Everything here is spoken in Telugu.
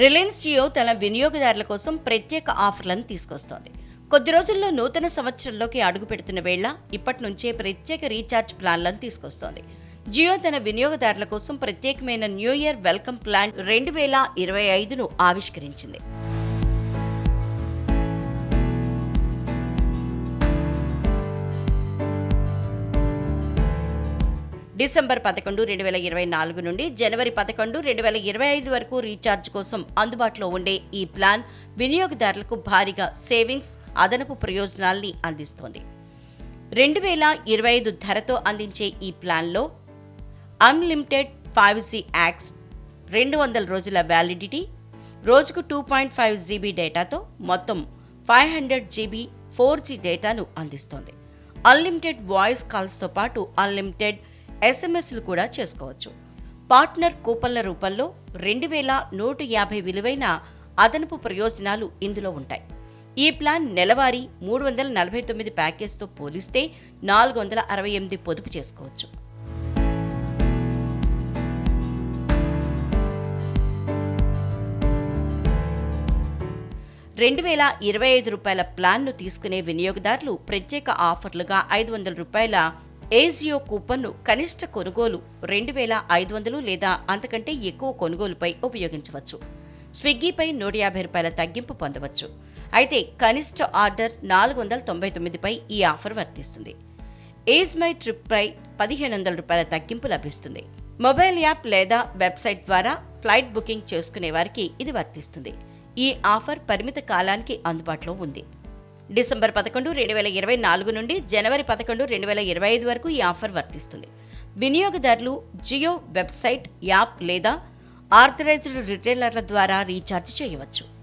రిలయన్స్ జియో తన వినియోగదారుల కోసం ప్రత్యేక ఆఫర్లను తీసుకొస్తోంది. కొద్ది రోజుల్లో నూతన సంవత్సరంలోకి అడుగు పెడుతున్న వేళ ఇప్పటి నుంచే ప్రత్యేక రీఛార్జ్ ప్లాన్లను తీసుకొస్తోంది. జియో తన వినియోగదారుల కోసం ప్రత్యేకమైన న్యూ ఇయర్ వెల్కమ్ ప్లాన్ రెండు వేల ఇరవై ఐదును ఆవిష్కరించింది. డిసెంబర్ పదకొండు రెండు వేల ఇరవై నాలుగు నుండి జనవరి పదకొండు రెండు వేల ఇరవై ఐదు వరకు రీఛార్జ్ కోసం అందుబాటులో ఉండే ఈ ప్లాన్ వినియోగదారులకు భారీగా సేవింగ్స్ అదనపు ప్రయోజనాల్ని అందిస్తోంది. రెండు వేల ఇరవై ఐదు ధరతో అందించే ఈ ప్లాన్లో అన్లిమిటెడ్ ఫైవ్ జీ యాక్స్ రెండు వందల రోజుల వ్యాలిడిటీ రోజుకు టూ పాయింట్ ఫైవ్ జీబీ డేటాతో మొత్తం five hundred GB four G డేటాను అందిస్తోంది. అన్లిమిటెడ్ వాయిస్ కాల్స్తో పాటు అన్లిమిటెడ్ ఎస్ఎంఎస్లు కూడా చేసుకోవచ్చు. పార్ట్నర్ కూపన్ల రూపంలో రెండు వేల నూట యాభై విలువైన అదనపు ప్రయోజనాలు ఇందులో ఉంటాయి. ఈ ప్లాన్ నెలవారీ మూడు వందల నలభై తొమ్మిది ప్యాకేజ్తో పోలిస్తే నాలుగు వందల అరవై ఎనిమిది పొదుపు చేసుకోవచ్చు. రెండు వేల ఇరవై ఐదు రూపాయల ప్లాన్ను తీసుకునే వినియోగదారులు ప్రత్యేక ఆఫర్లుగా ఐదు వందల రూపాయల ఏజియో కూపన్ను కనిష్ట కొనుగోలు రెండు వేల ఐదు వందలు లేదా అంతకంటే ఎక్కువ కొనుగోలుపై ఉపయోగించవచ్చు. స్విగ్గీపై నూట యాభై రూపాయల తగ్గింపు పొందవచ్చు. అయితే కనిష్ట ఆర్డర్ నాలుగు వందల తొంభై తొమ్మిదిపై ఈ ఆఫర్ వర్తిస్తుంది. ఏజ్ మై ట్రిప్పై పదిహేను వందల రూపాయల తగ్గింపు లభిస్తుంది. మొబైల్ యాప్ లేదా వెబ్సైట్ ద్వారా ఫ్లైట్ బుకింగ్ చేసుకునే వారికి ఇది వర్తిస్తుంది. ఈ ఆఫర్ పరిమిత కాలానికి అందుబాటులో ఉంది. డిసెంబర్ పదకొండు రెండు వేల ఇరవై నాలుగు నుండి జనవరి పదకొండు రెండు వేల ఇరవై ఐదు వరకు ఈ ఆఫర్ వర్తిస్తుంది. వినియోగదారులు జియో వెబ్సైట్ యాప్ లేదా ఆర్థరైజ్డ్ రిటైలర్ల ద్వారా రీఛార్జ్ చేయవచ్చు.